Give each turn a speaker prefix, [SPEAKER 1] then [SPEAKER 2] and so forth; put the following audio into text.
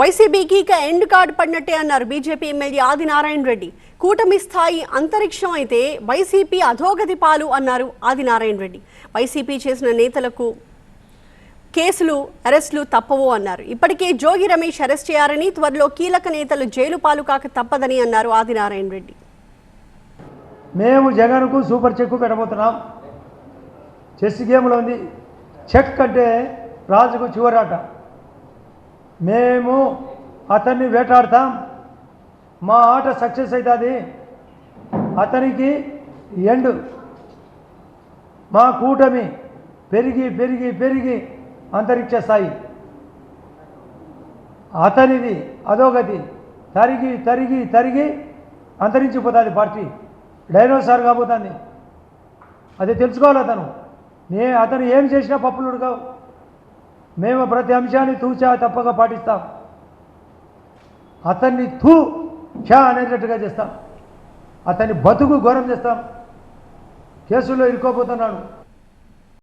[SPEAKER 1] వైసీపీకి ఇక end card పడినట్టే అన్నారు బీజేపీ ఎమ్మెల్యే ఆదినారాయణ రెడ్డి. కూటమి స్థాయి అంతరిక్షం అయితే వైసీపీ అధోగతి పాలు అన్నారు ఆదినారాయణ రెడ్డి. వైసీపీ చేసిన నేతలకు కేసులు అరెస్టులు తప్పవు అన్నారు. ఇప్పటికే జోగి రమేష్ అరెస్ట్ చేయారని త్వరలో కీలక నేతలు జైలు పాలు కాక తప్పదని అన్నారు ఆదినారాయణ రెడ్డి.
[SPEAKER 2] మేము జగన్కు సూపర్ చెక్ పెట్టబోతున్నాం. చెస్ గేమ్లో ఉంది. చెక్ అంటే రాజుకు చివరాట. మేము అతన్ని వేటాడతాం. మా ఆట సక్సెస్ అవుతుంది. అతనికి ఎండు. మా కూటమి పెరిగి పెరిగి పెరిగి అంతరిక్ష స్థాయి. అతనిది అధోగతి. తరిగి తరిగి తరిగి అంతరించిపోతుంది పార్టీ. డైనోసార్ కాబోతుంది. అది తెలుసుకోవాలి అతను. నే అతను ఏం చేసినా పప్పులు ఉడకవు. మేము ప్రతి అంశాన్ని తూచా తప్పక పాటిస్తాం. అతన్ని తూ క్షా అనేటట్టుగా చేస్తాం. అతన్ని బతుకు ఘోరం చేస్తాం. కేసుల్లో ఇరుక్కోబోతున్నాడు.